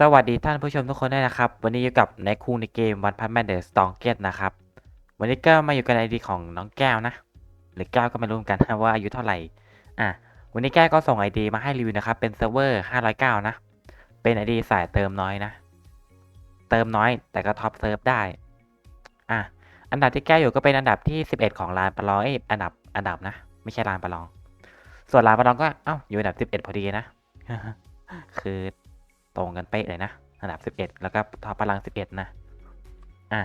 สวัสดีท่านผู้ชมทุกคนด้วยนะครับ วันนี้อยู่กับในคูในเกมวันพันแมนเดอร์สตองเกตนะครับ วันนี้ก็มาอยู่กันไอดีของน้องแก้วนะ หรือแก้วก็ไม่รู้กันนะว่าอายุเท่าไหร่ อะ วันนี้แก้วก็ส่งไอดีมาให้รีวิวนะครับ เป็นเซิร์ฟเวอร์ 509 นะ เป็นไอดีสายเติมน้อยนะ เติมน้อยแต่ก็ท็อปเซิร์ฟได้ อะ อันดับที่แก้วอยู่ก็เป็นอันดับที่ 11 ของลานประลองเอ้อันดับ อันดับนะ ไม่ใช่ลานประลอง ส่วนลานประลองก็ เอ้า อยู่อันดับ 11 พอดีนะ คือ ตรงกันเป๊ะเลยนะอันดับ 11 แล้วก็ท็อปพลัง 11 นะ อะ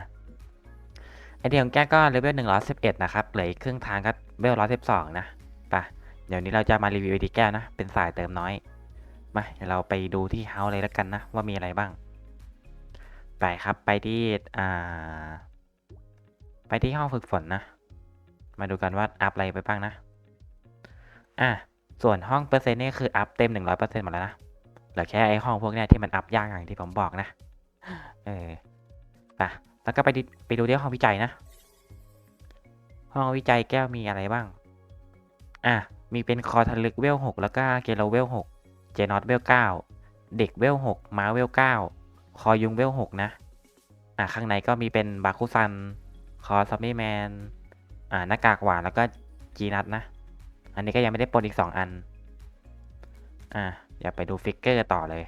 ไอเดียของแกก็เลเวล111 นะครับ เหลืออีกครึ่งทางก็เลเวล112 นะไปะเดี๋ยวนี้เราจะมารีวิวไอดีแก้วนะ เป็นสายเติมน้อย มาเดี๋ยวเราไปดูที่เฮาเลยแล้วกันนะ ว่ามีอะไรบ้าง ไปครับไปที่อ่า ไปที่ห้องฝึกฝนนะ มาดูกันว่าอัพอะไรไปบ้างนะ อะ ส่วนห้องเปอร์เซ็นต์นี่คืออัพเต็ม 100%หมดแล้วนะ เหลือแค่ไอ้ห้องพวกเนี้ยที่มันอัพยากอย่างที่ผมบอกนะ เออไปแล้วก็ไปดิไปดูที่ห้องวิจัยนะ ห้องวิจัยแก้วมีอะไรบ้าง อะ มีเป็นคอทันลึกเวลหกแล้วก็เกโลเวลหกเจนอตเวลเก้าเด็กเวลหกม้าเวลเก้าคอยุงเวลหกนะ อะ ข้างในก็มีเป็นบาคุซัน คอซัมมี่แมน อ่าหน้ากากหวานแล้วก็จีนัทนะ อันนี้ก็ยังไม่ได้ปนอีกสองอัน อะ อย่าไปดูฟิกเกอร์ต่อเลย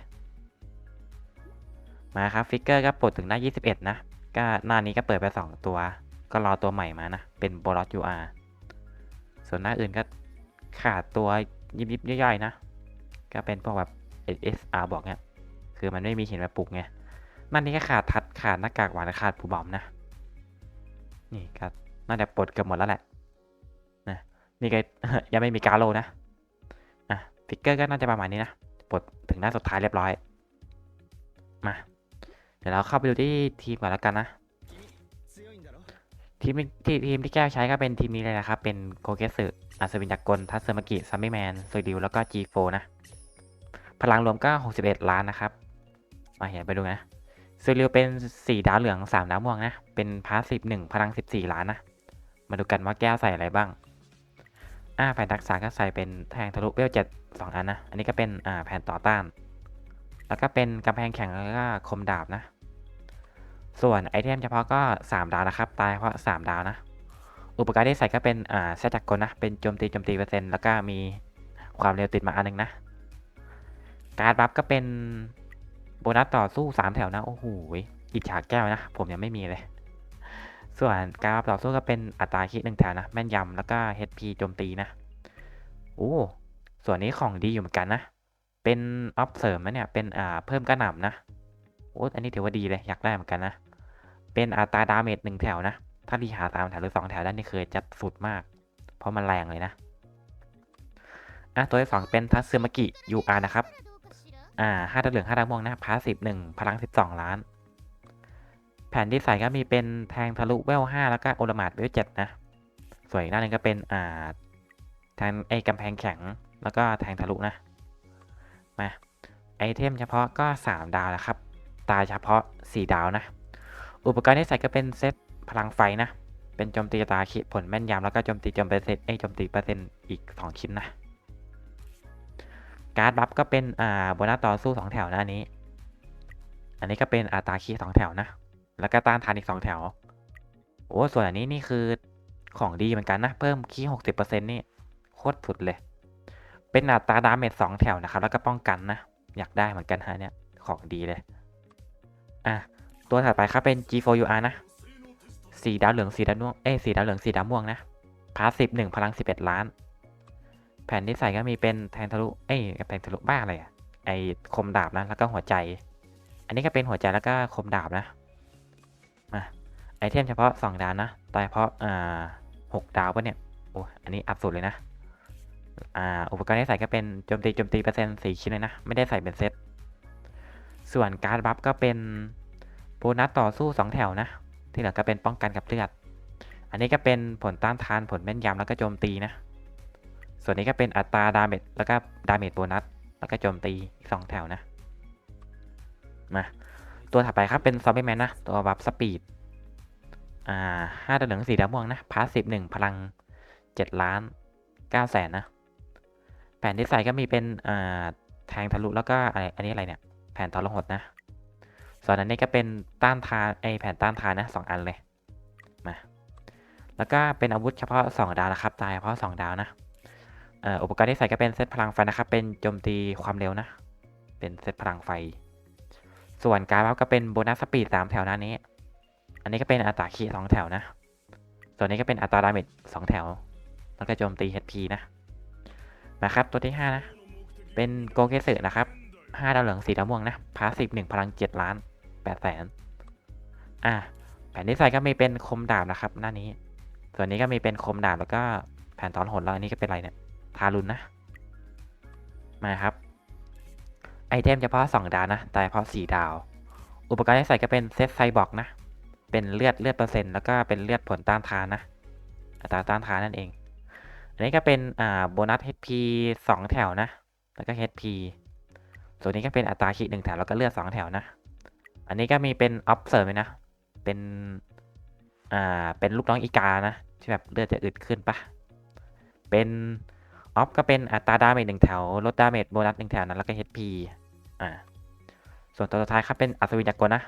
มาครับฟิกเกอร์ก็ปลดถึงหน้า 21 นะ ก็หน้านี้ก็เปิดไป 2 ตัว ก็รอตัวใหม่มานะ เป็นบอลอ UR ส่วนหน้าอื่นก็ขาดตัวยิบยิบย่อยๆนะ ก็เป็นพวกแบบ SR บอกเนี่ยคือมันไม่มีหินมาปลุกไงหน้านี้ก็ขาดทัดขาดหน้ากากหวานขาดผู้บอมนะ นี่ก็น่าจะปลดเกือบหมดแล้วแหละนะนี่ก็ยังไม่มีกาโลนะ อะฟิกเกอร์ก็น่าจะประมาณนี้นะปลดถึงหน้าสุดท้ายเรียบร้อย มา เดี๋ยวเราเข้าไปดูที่ทีมก่อนแล้วกันนะ ทีมที่ทีมที่แก้วใช้ก็เป็นทีมนี้เลยนะครับ เป็นโคเกสึอัศวินจักกลทัศเซอร์มากิซัมมี่แมนโซดิวแล้วก็ G4 นะ พลังรวมก็ 61 ล้านนะครับ มาเห็นไปดูนะโซดิวเป็น 4 ดาวเหลือง 3 ดาวม่วงนะ เป็นพาสซีฟ1พลัง 14 ล้านนะ มาดูกันว่าแก้วใส่อะไรบ้าง อ่าแผ่นทักษะก็ใส่เป็นแทงทะลุเวลเจ็ดสองอันนะ อันนี้ก็เป็นอ่าแผ่นต่อต้าน แล้วก็เป็นกำแพงแข็งแล้วก็คมดาบนะ ส่วนไอเทมเฉพาะก็ 3 ดาวนะครับ ตายเพราะ 3 ดาวนะ อุปกรณ์ที่ใส่ก็เป็นอ่าแซจักกลนะ เป็นโจมตีโจมตีเปอร์เซ็นต์แล้วก็มีความเร็วติดมาอันหนึงนะ การบัฟก็เป็นโบนัสต่อสู้ 3 แถวนะ โอ้โหอิจฉาแก้วนะ ผมยังไม่มีเลย ส่วนการต่อสู้ก็เป็นอัตราคิดหนึ่งแถวนะ แม่นยำแล้วก็ HP โจมตีนะ โอ้ ส่วนนี้ของดีอยู่เหมือนกันนะ เป็นออฟเสริมนะเนี่ย เป็นอ่าเพิ่มกระหน่ำนะ โอ้อันนี้ถือว่าดีเลยอยากได้เหมือนกันนะ เป็นอัตราดาเมจหนึ่งแถวนะ ถ้าดีหาสามแถวหรือสองแถวด้านนี้เคยจัดสุดมาก เพราะมันแรงเลยนะอะตัวที่สองเป็นทัตซึมากิ UR นะครับ อ่าห้าดาวเหลืองห้าดาวม่วงนะพาสิบหนึ่งพลังสิบสองล้าน แผ่นที่ใส่ก็มีเป็นแทงทะลุเวล5แล้วก็โอลมาดเวล7นะ ส่วนอีกหน้าหนึงก็เป็นอ่าแทงไอ้กำแพงแข็งแล้วก็แทงทะลุนะ มาไอเทมเฉพาะก็ 3 ดาวนะครับ ตาเฉพาะ 4 ดาวนะ อุปกรณ์ที่ใส่ก็เป็นเซตพลังไฟนะ เป็นโจมตีตาคิดผลแม่นยำแล้วก็โจมตีโจมเปอร์เซ็นต์ไอโจมตีเปอร์เซ็นต์อีก 2 ชิ้นนะ การ์ดบัฟก็เป็นอ่าโบนัสต่อสู้ 2 แถวนะอันนี้ อันนี้ก็เป็นอัตราคีย์2แถวนะ แล้วก็ต้านทานอีก 2 แถว โอ้ ส่วนอันนี้นี่คือของดีเหมือนกันนะ เพิ่มคีย์หกสิบเปอร์เซ็นต์นี่โคตรสุดเลย เป็นอัตราดาเมจสองแถวนะครับ แล้วก็ป้องกันนะ อยากได้เหมือนกันฮะเนี่ยของดีเลย อะ ตัวถัดไปครับเป็น G4UR นะสีดาวเหลืองสีดาวม่วง เอ้สีดาวเหลืองสีดาวม่วงนะ พาสิบหนึ่งพลังสิบเอ็ดล้าน แผ่นที่ใส่ก็มีเป็นแทงทะลุ เอ้แทงทะลุบ้าอะไรอะไอคมดาบนะ แล้วก็หัวใจ อันนี้ก็เป็นหัวใจแล้วก็คมดาบนะ ไอเทมเฉพาะ 2 ดาวนะตายเพาะอ่าหกดาวปะเนี่ย โอ้ อันนี้อัพสุดเลยนะ อ่า อุปกรณ์ที่ใส่ก็เป็นโจมตีโจมตีเปอร์เซ็นต์สี่ชิ้นเลยนะ ไม่ได้ใส่เป็นเซต ส่วนการ์ดบัฟก็เป็นโบนัสต่อสู้ 2 แถวนะ ที่เหลือก็เป็นป้องกันกับเลือด อันนี้ก็เป็นผลต้านทานผลแม่นยำแล้วก็โจมตีนะ ส่วนนี้ก็เป็นอัตราดาเมจแล้วก็ดาเมจโบนัสแล้วก็โจมตีอีกสองแถวนะ มา ตัวถัดไปครับเป็นซอมบี้แมนนะ ตัวบัฟสปีด อ่าห้าดาวเหลืองสี่ดาวม่วงนะพาสซีฟหนึ่งพลังเจ็ดล้านเก้าแสนนะ แผ่นที่ใส่ก็มีเป็นอ่าแทงทะลุแล้วก็อะไรอันนี้อะไรเนี่ย แผ่นทรหดนะส่วนอันนี้ก็เป็นต้านทานไอแผ่นต้านทานนะสองอันเลยมาแล้วก็เป็นอาวุธเฉพาะ 2 ดาวนะครับตายเฉพาะ 2 ดาวนะอุปกรณ์ที่ใส่ก็เป็นเซตพลังไฟนะครับ เป็นโจมตีความเร็วนะ เป็นเซตพลังไฟ ส่วนการบัฟก็เป็นโบนัสสปีดสามแถวหน้านี้ อันนี้ก็เป็นอัตราคีสองแถวนะ ส่วนนี้ก็เป็นอัตราดาเมจสองแถว แล้วก็โจมตี HP นะนะครับตัวที่ 5 นะ เป็นโกเกสึนะครับ5ดาวเหลืองสีดาวม่วงนะ พาสซีฟ1พลัง 7 ล้าน8แสนอะแผ่นที่ใส่ก็มีเป็นคมดาบนะครับ หน้านี้ ส่วนนี้ก็มีเป็นคมดาบแล้วก็แผ่นตอนหนแล้วอันนี้ก็เป็นอะไรเนี่ย ทารุณนะ มาครับ ไอเทมเฉพาะ 2 ดาวนะ แต่เฉพาะ4ดาว อุปกรณ์ที่ใส่ก็เป็นเซตไซบอร์กนะ เป็นเลือดเลือดเปอร์เซ็นต์แล้วก็เป็นเลือดผลต้านทานนะอัตราต้านทานนั่นเอง อันนี้ก็เป็นอ่าโบนัส HP 2 แถวนะ แล้วก็ HP ส่วนนี้ก็เป็นอัตราคิดหนึ่งแถวแล้วก็เลือด 2 แถวนะ อันนี้ก็มีเป็นออฟเสริมนะ เป็นอ่าเป็นลูกน้องอีกานะที่แบบเลือดจะอึดขึ้นปะเป็นออฟก็เป็นอัตราดาเมจหนึ่งแถวลดดาเมจโบนัสหนึ่งแถวนะแล้วก็ HP อ่าส่วนตัวสุดท้ายครับเป็นอัศวินจักรกลนะ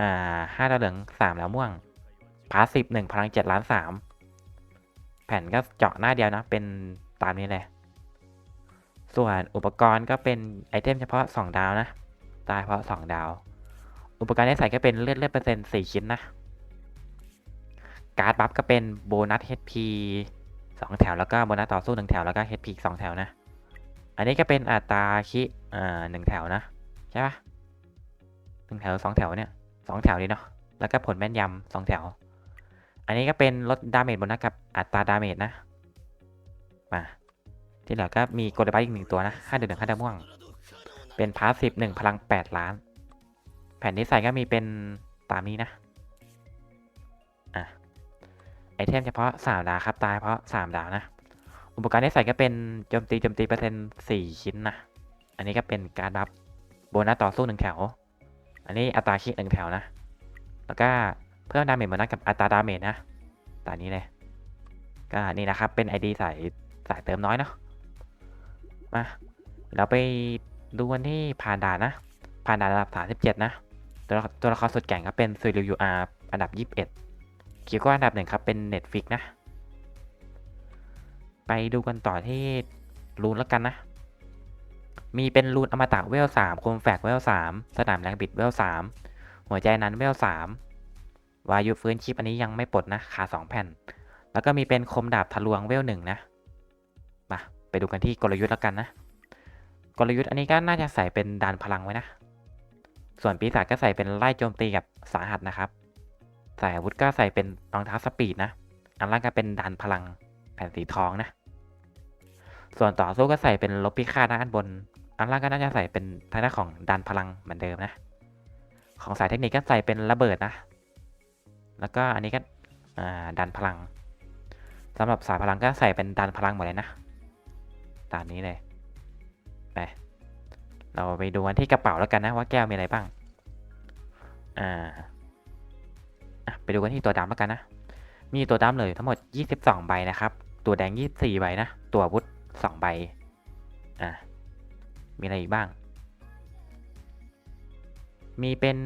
อ่าห้าดาวเหลืองสามแล้วม่วงพาสซีฟหนึ่งพลังเจ็ดล้านสามแผ่นก็เจาะหน้าเดียวนะ เป็นตามนี้เลย ส่วนอุปกรณ์ก็เป็นไอเทมเฉพาะ 2 ดาวนะ ตายเฉพาะ 2 ดาว อุปกรณ์ที่ใส่ก็เป็นเลือดเลือดเปอร์เซ็นต์4ชิ้นนะ การ์ดบัฟก็เป็นโบนัส HP 2 แถวแล้วก็โบนัสต่อสู้ 1 แถวแล้วก็ HP อีก2แถวนะ อันนี้ก็เป็นอัตราคิอ่าหนึ่งแถวนะ ใช่ปะหนึ่งแถวสองแถวเนี่ย สองแถวนี้เนาะแล้วก็ผลแม่นยำสองแถว อันนี้ก็เป็นลดดาเมจโบนัสกับอัตราดาเมจนะมาที่เหลือก็มีโกลเด้นบัฟอีกหนึ่งตัวนะค่าเดือดค่าดาม่วง เป็นพาสซีฟหนึ่งพลังแปดล้าน แผ่นที่ใส่ก็มีเป็นตามนี้นะอะไอเทมเฉพาะสามดาวครับตายเพราะสามดาวนะอุปกรณ์ที่ใส่ก็เป็นโจมตีโจมตีเปอร์เซ็นต์สี่ชิ้นนะ อันนี้ก็เป็นการบัฟโบนัสต่อสู้หนึ่งแถว อันนี้อัตราคิดหนึ่งแถวนะ แล้วก็เพิ่มดาเมจโบนัสกับอัตราดาเมจนะตานี้เลย ก็นี่นะครับ เป็น ID สายสายเติมน้อยเนาะ มา เราไปดูกันที่ผ่านด่านนะ ผ่านด่านระดับ 37 นะ ตัวตัวละครสุดแก่งครับเป็นซุยริวยูอาร์อันดับ 21 คิวก็อันดับหนึ่งครับเป็น Netflix นะ ไปดูกันต่อที่รูนแล้วกันนะ มีเป็นรูนอมตะเวลสามคมแฝกเวลสามสนามแรงบิดเวลสามหัวใจนั้นเวลสามวายุฟื้นชีพอันนี้ยังไม่ปลดนะขาสองแผ่น แล้วก็มีเป็นคมดาบทะลวงเวลหนึ่งนะ มา ไปดูกันที่กลยุทธ์แล้วกันนะ กลยุทธ์อันนี้ก็น่าจะใส่เป็นดานพลังไว้นะ ส่วนปีศาจก็ใส่เป็นไล่โจมตีกับสาหัสนะครับ ใส่อาวุธก็ใส่เป็นรองเท้าสปีดนะ อันล่างก็เป็นดานพลังแผ่นสีทองนะ ส่วนต่อสู้ก็ใส่เป็นลบพิฆาตนะอันบน อันล่างก็น่าจะใส่เป็นทางด้านของดันพลังเหมือนเดิมนะ ของสายเทคนิคก็ใส่เป็นระเบิดนะ แล้วก็อันนี้ก็ดันพลังสำหรับสายพลังก็ใส่เป็นดันพลังหมดเลยนะ ตามนี้เลย ไป เราไปดูกันที่กระเป๋าแล้วกันนะว่าแก้วมีอะไรบ้าง อ่าไปดูกันที่ตัวดำแล้วกันนะ มีตัวดำเลยทั้งหมด 22 ใบนะครับ ตัวแดง 24 ใบนะ ตัวอาวุธ2ใบ อะ มีอะไรอีกบ้าง มีเป็น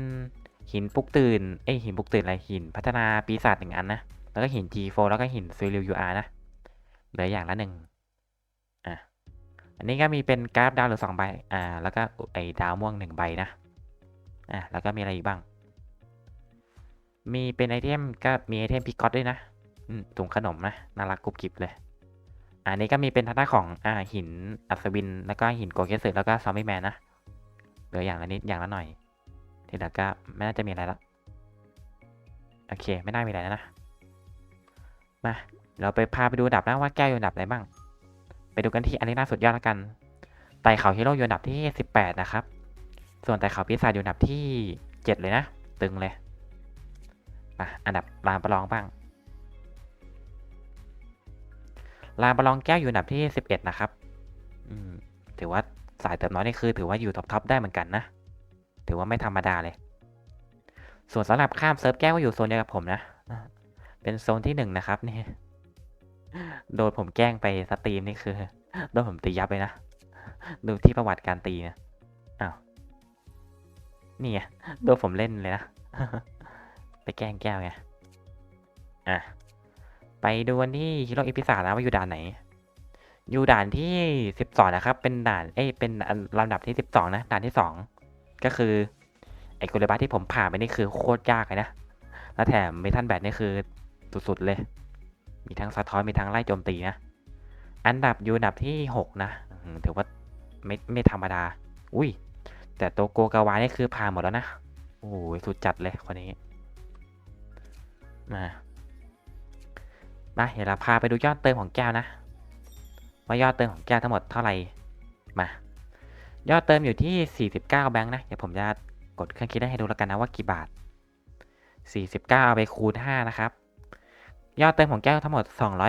หินปลุกตื่น เอ้ยหินปลุกตื่นอะไรหินพัฒนาปีศาจหนึ่งอันนะ แล้วก็หิน G4 แล้วก็หินซูริว UR นะ เหลืออย่างละหนึ่งอะ อันนี้ก็มีเป็นกราฟดาวเหลือสองใบ อ่า แล้วก็ไอดาวม่วงหนึ่งใบนะ อะ แล้วก็มีอะไรอีกบ้าง มีเป็นไอเทมก็มีไอเทมพิกอตด้วยนะ อืมถุงขนมนะ น่ารักกรุบกริบเลย อันนี้ก็มีเป็นทางด้านของอ่าหินอัศวิน แล้วก็หินโกเกสึแล้วก็ซอมบี้แมนนะเหลืออย่างละนิดอย่างละหน่อย ทีเหลือก็ไม่น่าจะมีอะไรละโอเค ไม่น่ามีอะไรแล้วนะ มา เราไปพาไปดูดับนะว่าแก้วอยู่ดับอะไรบ้าง ไปดูกันที่อันนี้น่าสุดยอดแล้วกัน ไต่เขาฮีโร่อยู่ดับที่ 18 นะครับ ส่วนไต่เขาปีศาจอยู่ดับที่ 7 เลยนะ ตึงเลยมาอันดับลานประลองบ้าง ลานประลองแก้วอยู่อันดับที่ 11 นะครับอืมถือว่าสายเติมน้อยนี่คือ ถือว่าอยู่ท็อปทอปได้เหมือนกันนะ ถือว่าไม่ธรรมดาเลย ส่วนสำหรับข้ามเซิร์ฟแก้วก็อยู่โซนเดียวกับผมนะ เป็นโซนที่หนึ่งนะครับนี่ โดนผมแกล้งไปสตรีมนี่คือ โดนผมตียับเลยนะ ดูที่ประวัติการตีนะอ้าว นี่ไงโดนผมเล่นเลยนะ ไปแกล้งแก้วไง อะ ไปดูวันที่ฮีโร่อีพิซานะว่าอยู่ด่านไหน อยู่ด่านที่สิบสองนะครับ เป็นด่าน เอ้ย เป็นลำดับที่สิบสองนะ ด่านที่สอง ก็คือ ไอ้กุลบัสที่ผมผ่านไปนี่คือโคตรยากเลยนะ แล้วแถมเมทัลแบทนี่คือสุดๆเลย มีทั้งสะท้อน มีทั้งไล่โจมตีนะ อันดับอยู่อันดับที่หกนะ ถือว่าไม่ไม่ธรรมดา อุ้ย แต่โตโกกาวานี่คือผ่านหมดแล้วนะ โอ้ยสุดจัดเลยคนนี้ มา มาเดี๋ยวเราพาไปดูยอดเติมของแก้วนะ ว่ายอดเติมของแก้วทั้งหมดเท่าไหร่ มา ยอดเติมอยู่ที่ 49 แบงค์นะ เดี๋ยวผมจะกดเครื่องคิดได้ให้ดูแล้วกันนะว่ากี่บาท 49 เอาไปคูณ 5 นะครับ ยอดเติมของแก้วทั้งหมด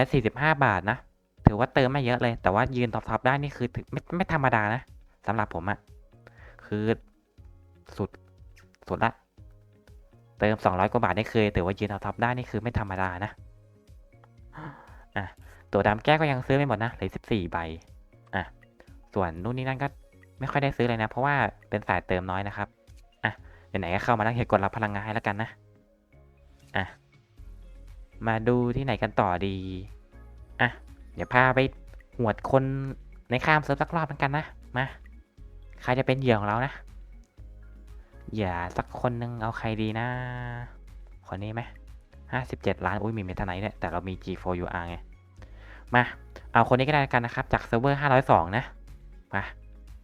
245 บาทนะ ถือว่าเติมไม่เยอะเลย แต่ว่ายืนท็อปๆได้นี่คือไม่ไม่ธรรมดานะสำหรับผมอะคือสุดสุดละ เติม 200 กว่าบาทนี่คือถือว่ายืนท็อปๆได้นี่คือไม่ธรรมดานะ อะตัวดำแก้ก็ยังซื้อไม่หมดนะเหลือ14ใบอะส่วนนู่นนี่นั่นก็ไม่ค่อยได้ซื้อเลยนะ เพราะว่าเป็นสายเติมน้อยนะครับอะไหนๆก็เข้ามาแล้วเห็นกดรับพลังงานให้แล้วกันนะอะมาดูที่ไหนกันต่อดีอะเดี๋ยวพาไปหวดคนในข้ามเซิร์ฟสักรอบกันนะมาใครจะเป็นเหยื่อของเรานะอย่าสักคนนึงเอาใครดีนะคนนี้ไหม ห้าสิบเจ็ดล้าน อุ้ยมีเมทาไนท์เนี่ย แต่เรามี G4UR ไง มา เอาคนนี้ก็ได้กันนะครับ จากเซิร์ฟเวอร์ 502 นะ มา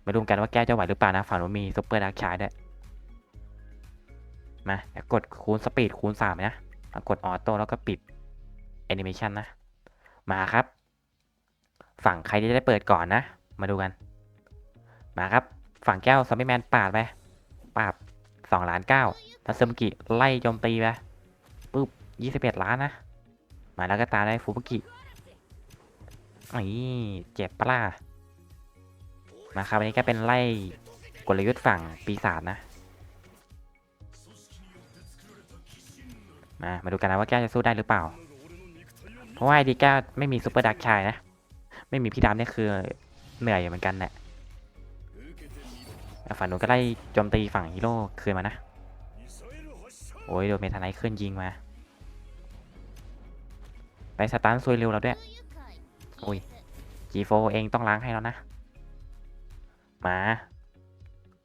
มาดูกันว่าแก้จะไหวหรือเปล่านะ ฝั่งนู้นมีซุปเปอร์ดักชายด้วย มาเดี๋ยวกดคูณสปีดคูณ 3 นะแล้วกดออโต้แล้วก็ปิดแอนิเมชันนะ มาครับ ฝั่งใครที่จะได้เปิดก่อนนะ มาดูกัน มาครับ ฝั่งแก้วซัมมี่แมนปาดไปปาบสองล้านเก้าทัศมกิไล่โจมตีไปปุ๊บ ยี่สิบเอ็ดล้านนะ มาแล้วก็ตาได้ฟูบุกินี่เจ็บปะล่ะมาครับอันนี้ก็เป็นไล่กลยุทธ์ฝั่งปีศาจนะ มา มาดูกันนะว่าแก้วจะสู้ได้หรือเปล่า เพราะว่าไอดีแก้วไม่มีซูเปอร์ดักชายนะ ไม่มีพี่ดำเนี่ยคือเหนื่อยอยู่เหมือนกันแหละฝั่งนู้นก็ไล่โจมตีฝั่งฮีโร่คืนมานะ โอ้ยโดนเมทาไนท์ขึ้นยิงมา ไปสตาร์ทซวยเร็วแล้วด้วยอุ้ย G4 เองต้องล้างให้แล้วนะ มา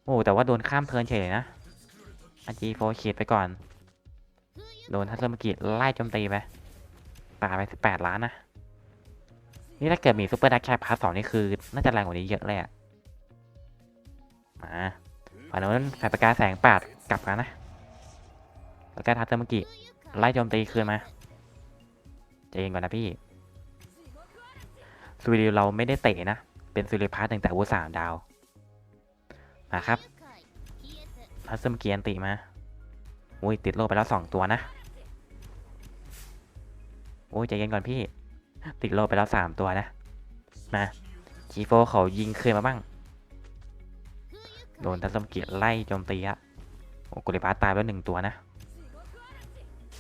โอ้แต่ว่าโดนข้ามเทิร์นเฉยเลยนะอะ G4 ขีดไปก่อน โดนทัศนกิจไล่โจมตีไปปาไป18ล้านนะ นี่ถ้าเกิดมีซูเปอร์ดักชายพาร์ทสองนี่คือ น่าจะแรงกว่านี้เยอะเลยอะมาฝั่งนู้นสายประกาแสงปาดกลับกันะ แล้วก็ทัศนกิจไล่โจมตีคืนมา ใจเย็นก่อนนะพี่ซูริวเราไม่ได้เตะนะ เป็นซูริพาร์ทหนึ่งแต่วุสามดาว มาครับทัศนกิจอันติมา อุ้ยติดโลไปแล้วสองตัวนะ โอ้ยใจเย็นก่อนพี่ ติดโลไปแล้วสามตัวนะ มาจีโฟเขายิงคืนมาบ้าง โดนทัศมเกียรติไล่โจมตีอะโอ้กุลิปาตายไปแล้วหนึ่งตัวนะ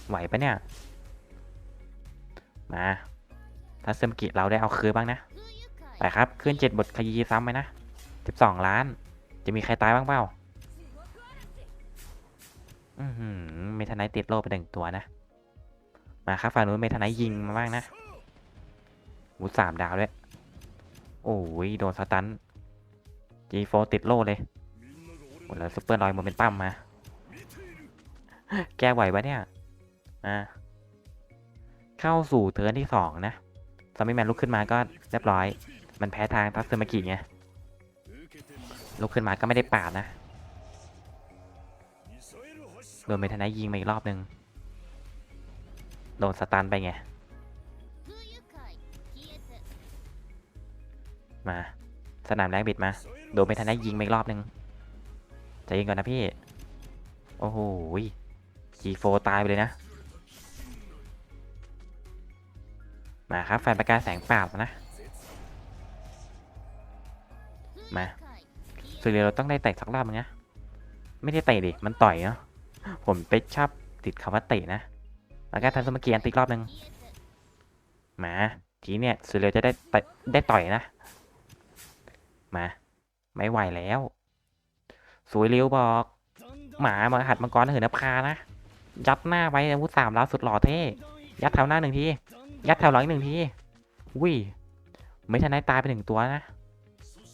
ไหวปะเนี่ย มาทัศมเกียรติเราได้เอาคืนบ้างนะ ไปครับขึ้นเจ็ดบทขยีซ้ำไปนะสิบสองล้าน จะมีใครตายบ้างเปล่า อือหือเมทาไนท์ติดโลไปหนึ่งตัวนะ มาครับฝั่งนู้นเมทาไนท์ยิงมาบ้างนะวูสามดาวด้วย โอ้ยโดนสตัน G4 ติดโลเลยหมดแล้วซุปเปอร์ลอยโมเมนตัมมา แกไหวปะเนี่ยมา เข้าสู่เทิร์นที่สองนะซอมบี้แมนลุกขึ้นมาก็เรียบร้อย มันแพ้ทางทัศมากิไงลุกขึ้นมาก็ไม่ได้ปาดนะโดนเมทานท์ยิงมาอีกรอบนึงโดนสตันไปไง มาสนามแรงบิดมา โดนเมทานท์ยิงมาอีกรอบนึงใจเย็นก่อนนะพี่ โอ้โห G4 ตายไปเลยนะ มาครับแฟนประกายแสงปราบนะ มาสุดเลยเราต้องได้เตะสักรอบนึงนะไม่ได้เตะดิ มันต่อยเนาะ ผมไปชอบติดคำว่าเตะนะ แล้วก็ทันสมเกียนติกรอบหนึ่งมา ทีเนี่ยสุดเลยจะได้เตะได้ต่อยนะ มา ไม่ไหวแล้ว สวยเร็วบอก หมามาหัดมังกรเหินนภานะ ยัดหน้าไว้อาวุธสามแล้วสุดหล่อเท่ ยัดแถวหน้าหนึ่งที ยัดแถวหลังอีกหนึ่งทีอุ้ยไม่ทันได้ตายไปหนึ่งตัวนะ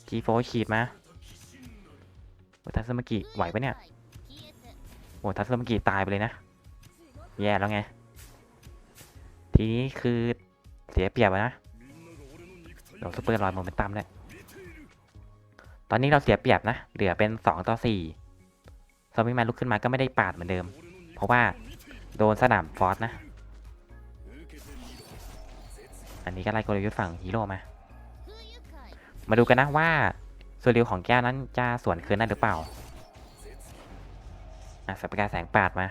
จีโฟขีดมาโอทัสมากิไหวปะเนี่ยโอ้ทัสมากิตายไปเลยนะ แย่แล้วไง ทีนี้คือเสียเปรียบนะเดี๋ยวซุปเปอร์ลอยโมเมนตัมเลยตอนนี้เราเสียเปรียบนะ เหลือเป็นสองต่อสี่ซอมบี้แมนลุกขึ้นมาก็ไม่ได้ปาดเหมือนเดิม เพราะว่าโดนสนามฟอสนะ อันนี้ก็ไล่กลยุทธ์ฝั่งฮีโร่มา มาดูกันนะว่าส่วนเร็วของแก้วนั้นจะสวนคืนได้หรือเปล่าอะสัปปะกาแสงปาดมา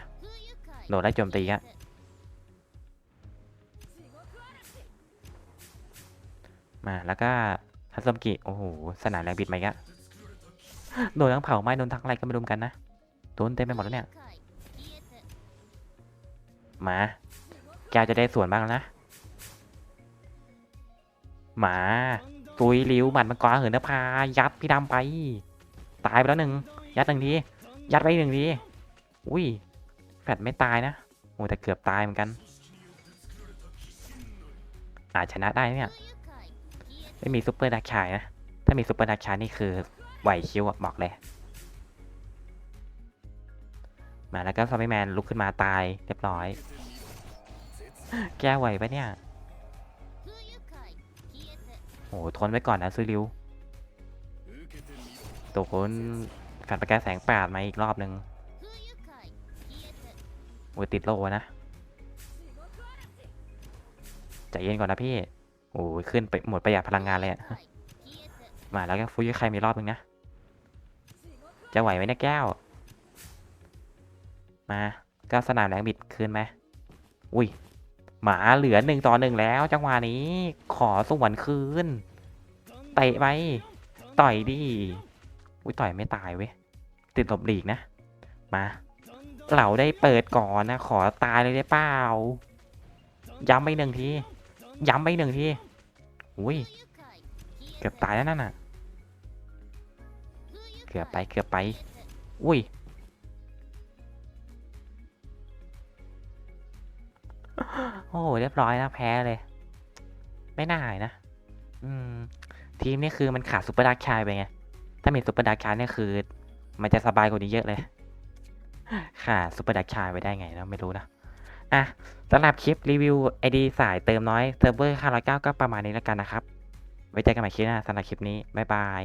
โดนไล่โจมตีอะมาแล้วก็ทัศมกิ โอ้โห สนามแรงบิดมาอีกอะโดนทั้งเผาไหม้โดนทั้งอะไรก็ไม่รู้เหมือนกันนะโดนเต็มไปหมดแล้วเนี่ย มา แกวจะได้ส่วนบ้างนะ หมาตุยริ้วหมัดมังกรเหินนภายัดพี่ดำไป ตายไปแล้วหนึ่งยัดหนึ่งทียัดไปหนึ่งทีอุ้ยแฟดไม่ตายนะโอ้แต่เกือบตายเหมือนกัน อาจชนะได้เนี่ยไม่มีซุปเปอร์ดักชายนะถ้ามีซุปเปอร์ดักชายนี่คือไหวคิวบอกเลย มาแล้วก็ซอมบี้แมนลุกขึ้นมาตายเรียบร้อย แก้ไหวปะเนี่ย อ้โหทนไว้ก่อนนะซื้อริวโดนแฟนประกายแสงปาดมาอีกรอบหนึ่งโอ้ติดโลนะใจเย็นก่อนนะพี่ โอ้ขึ้นไปหมดประหยัดพลังงานเลยอะมาแล้วก็ฟุยใครมีรอบหนึ่งนะ จะไหวไหมเนี่ยแก้ว มาก็สนามแรงบิดคืนไหม อุ้ย หมาเหลือหนึ่งต่อหนึ่งแล้ว จังหวะนี้ขอสวนคืนเตะไปต่อยดิอุ้ยต่อยไม่ตายเว้ยติดหลบหลีกนะ มาเราได้เปิดก่อนนะ ขอตายเลยได้เปล่า ย้ำไปหนึ่งที ย้ำไปหนึ่งที อุ้ย เกือบตายแล้วนั่นน่ะ เกือบไป เกือบไป อุ้ย โอ้โหเรียบร้อยนะแพ้เลย ไม่น่าหายนะ อืม ทีมนี่คือมันขาดซุปเปอร์ดักชายไปไง ถ้ามีซุปเปอร์ดักชายเนี่ยคือ มันจะสบายกว่านี้เยอะเลย ขาดซุปเปอร์ดักชายไปได้ไงเราไม่รู้นะอะสำหรับคลิปรีวิวไอดีสายเติมน้อยเซิร์ฟเวอร์509ก็ประมาณนี้แล้วกันนะครับ ไว้เจอกันใหม่คลิปหน้าสำหรับคลิปนี้ บ๊ายบาย